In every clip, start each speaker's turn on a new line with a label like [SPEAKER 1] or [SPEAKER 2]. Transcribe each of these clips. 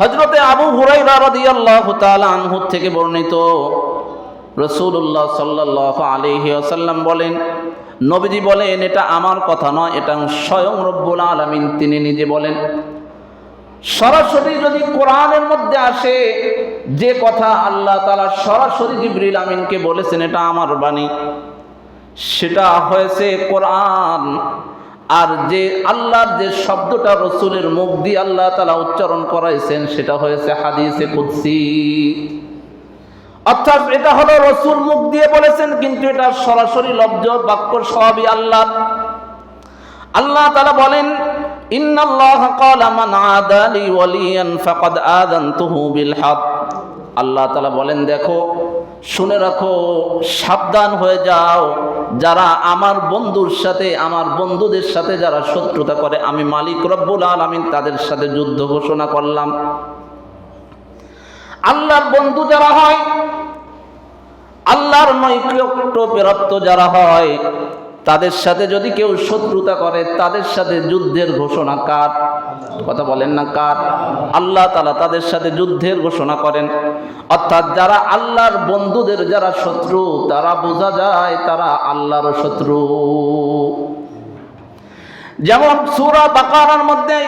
[SPEAKER 1] হজরতে আবু তাআলা আনহু থেকে বর্ণিত রসুল্লাহ সাল্লাহ আলহি আসাল্লাম বলেন, নবীজি বলেন, এটা আমার কথা নয়, এটা স্বয়ং রব্বুল আলমিন তিনি নিজে বলেন। সরাসরি যদি কোরআনের মধ্যে আসে, যে কথা আল্লাহ তালা সরাসরি জিবরিল আমিনকে বলেছেন, এটা আমার বাণী। সেটা হয়েছে কোরআন। আর যে আল্লাহর যে শব্দটা রসুলের মুখ দিয়ে আল্লাহ তালা উচ্চারণ করাইছেন, সেটা হয়েছে হাদিসে কুদ্সি। অর্থাৎ এটা হলো রসুল মুখ দিয়ে বলেছেন, কিন্তু এটা সরাসরি লব্জ বাক্য সবই আল্লাহ আল্লাহ তালা বলেন আল্লাহ তালা বলেন, দেখো শুনে রাখো, সাবধান হয়ে যাও। যারা আমার বন্ধুর সাথে, আমার বন্ধুদের সাথে যারা শত্রুতা করে, আমি মালিক রব্বুল আলামিন তাদের সাথে যুদ্ধ ঘোষণা করলাম। আল্লাহর বন্ধু যারা হয়, আল্লাহর নৈকট্য প্রাপ্ত যারা হয়, তাদের সাথে যদি কেউ শত্রুতা করে, তাদের সাথে যুদ্ধের ঘোষণা কার? কথা বলেন না কার? আল্লাহ তালা তাদের সাথে যুদ্ধের ঘোষণা করেন। অর্থাৎ যারা আল্লাহর বন্ধুদের যারা শত্রু, তারা বোঝা যায় তারা আল্লাহর শত্রু। যেমন সুরা বাকারার মধ্যে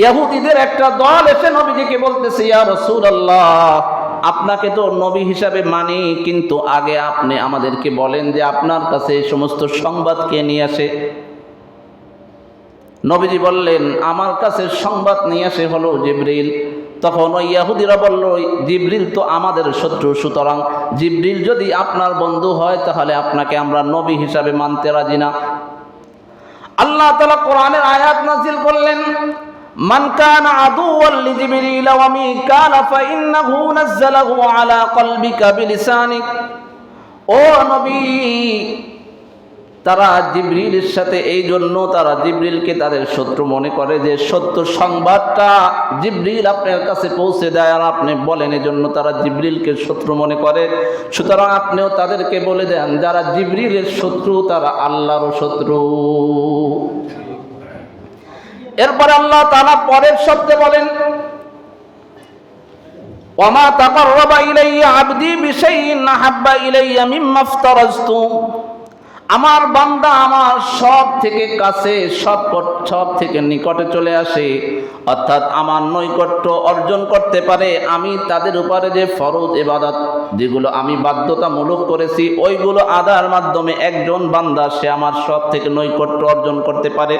[SPEAKER 1] ইয়াহুদিদের একটা দল এসে নবীজিকে বলতেছে, ইয়া আল্লাহ আপনাকে তো নবী হিসাবে মানি, কিন্তু আগে আপনি আমাদেরকে বলেন যে আপনার কাছে সমস্ত সংবাদ কে নিয়ে আসে? নবীজি বললেন আমার কাছে সংবাদ নিয়ে আসে হলো জিব্রিল তখন ওই ইয়াহুদিরা বলল জিব্রিল তো আমাদের শত্রু সুতরাং জিব্রিল যদি আপনার বন্ধু হয় তাহলে আপনাকে আমরা নবী হিসাবে মানতে রাজি না আল্লাহ তালা কোরআনের আয়াত নাজিল করলেন من كان عدوا لجبريل وميكال فإنه نزله على قلبك بلسانك ও নবী তারা জিব্রিলের সাথে এই জন্য তারা জিব্রিলকে তাদের শত্রু মনে করে যে সত্য সংবাদটা জিব্রিল আপনার কাছে পৌঁছে দেয় আর আপনি বলেন এই জন্য তারা জিব্রিলকে শত্রু মনে করে। সুতরাং আপনিও তাদেরকে বলে দেন, যারা জিব্রিলের শত্রু তারা আল্লাহরও শত্রু। এরপর আল্লাহ তালা পরের শব্দে বলেন ওমা তাকাররাবা ইলাইয়া আবদি বিশাইইন আহাব্বা ইলাইয়া মিম্মা আফতারাজতু আমার বান্দা আমার সব থেকে কাছে সব কট- সব থেকে নিকটে চলে আসে অর্থাৎ আমার নৈকট্য অর্জন করতে পারে আমি তাদের উপরে যে ফরজ এবাদত যেগুলো আমি বাধ্যতামূলক করেছি ওইগুলো আদার মাধ্যমে একজন বান্দা সে আমার সব থেকে নৈকট্য অর্জন করতে পারে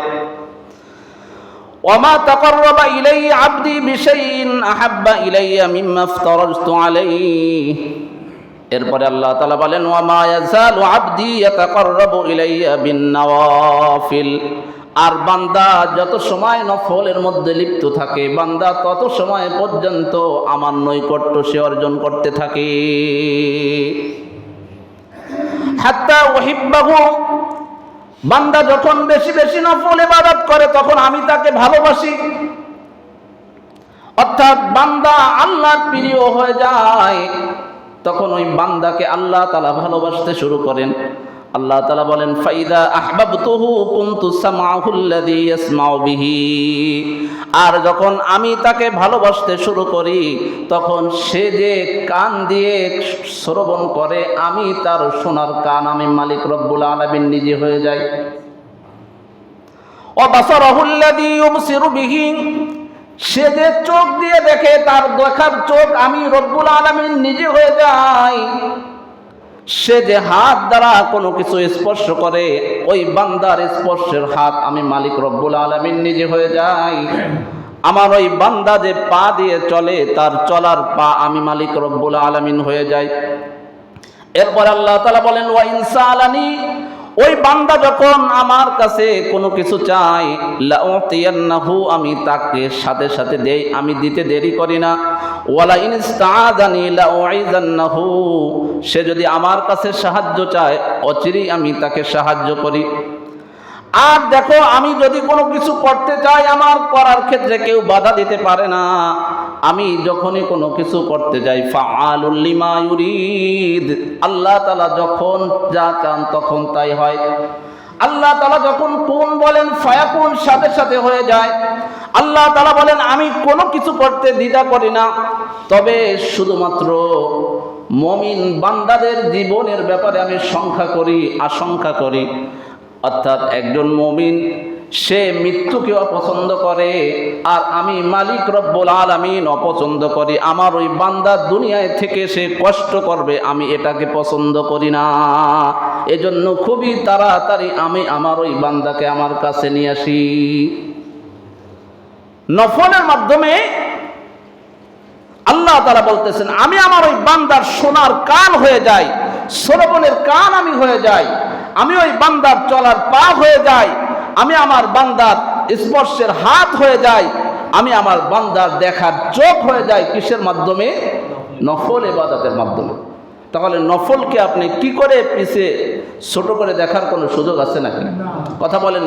[SPEAKER 1] وما تقرب إلي عبدي بشيء أحب إلي مما افترضت عليه এরপরে আল্লাহ তালা বলেন আর বান্দা যত সময় নফলের মধ্যে লিপ্ত থাকে, বান্দা তত সময় পর্যন্ত আমার নৈকট্য সে অর্জন করতে থাকে। বান্দা যখন বেশি বেশি নফল ইবাদত করে, তখন আমি তাকে ভালোবাসি। অর্থাৎ বান্দা আল্লাহর প্রিয় হয়ে যায়। তখন ওই বান্দাকে আল্লাহ তালা ভালোবাসতে শুরু করেন। আল্লাহ তালা বলেন, ফাইদা আহবাবতুহু কুনতু সামাহুল্লাযী ইয়াসমাউ বিহি। আর যখন আমি তাকে ভালোবাসতে শুরু করি, তখন সে যে কান দিয়ে শ্রবণ করে, আমি তার সোনার কান, আমি মালিক রব্বুল আলামিন নিজে হয়ে যাই। ইউবসিরু বিহি। সে যে চোখ দিয়ে দেখে, তার দেখার চোখ আমি রব্বুল আলামিন নিজে হয়ে যাই। সে যে হাত দ্বারা কোনো কিছু স্পর্শ করে, ওই বান্দার স্পর্শের হাত আমি মালিক রব্বুল আলামিন নিজে হয়ে যাই। আমার ওই বান্দা যে পা দিয়ে চলে, তার চলার পা আমি মালিক রব্বুল আলামিন হয়ে যাই। এরপর আল্লাহ তালা বলেন, ওয়া ইনসালানি ওই বান্দা যখন আমার কাছে কোনো কিছু চাই লাউতিয়ান্নাহু, আমি তাকে সাথে সাথে দেই, আমি দিতে দেরি করি না। ওয়ালা ইনস্তাআদানি লাউইজান্নাহু সে যদি আমার কাছে সাহায্য চায়, অচিরেই আমি তাকে সাহায্য করি। আর দেখো, আমি যদি কোনো কিছু করতে চাই, আমার করার ক্ষেত্রে কেউ বাধা দিতে পারে না। আমি যখনই কোনো কিছু করতে যাই, ফাআলুল লিমা ইউরিদ। আল্লাহ তালা যখন যা চান তখন তাই হয়। আল্লাহ তালা যখন কোন বলেন, ফায়াকুন সাথে সাথে হয়ে যায়। আল্লাহ তালা বলেন, আমি কোনো কিছু করতে দ্বিধা করি না। তবে শুধুমাত্র মমিন বান্দাদের জীবনের ব্যাপারে আমি সংখ্যা করি, আশঙ্কা করি। অর্থাৎ একজন মমিন সে মৃত্যুকে অপছন্দ করে, আর আমি মালিক রব্বুল আলামিন অপছন্দ করি। আমার ওই বান্দা দুনিয়ায় থেকে সে কষ্ট করবে, আমি এটাকে পছন্দ করি না। এজন্য খুবই তাড়াতাড়ি আমি আমার ওই বান্দাকে আমার কাছে নিয়ে আসি। নফলের মাধ্যমে আল্লাহ তারা বলতেছেন, আমি আমার ওই বান্দার সোনার কান হয়ে যাই, শ্রবণের কান আমি হয়ে যাই, আমি ওই বান্দার চলার পা হয়ে যাই আমি আমার বান্দার স্পর্শের হাত হয়ে যাই, আমি আমার বান্দার দেখার চোখ হয়ে যাই কিসের মাধ্যমে? নফল এবাদতের মাধ্যমে। তাহলে নফলকে আপনি কি করে পিছে ছোট করে দেখার কোনো সুযোগ আছে নাকি? কথা বলেন না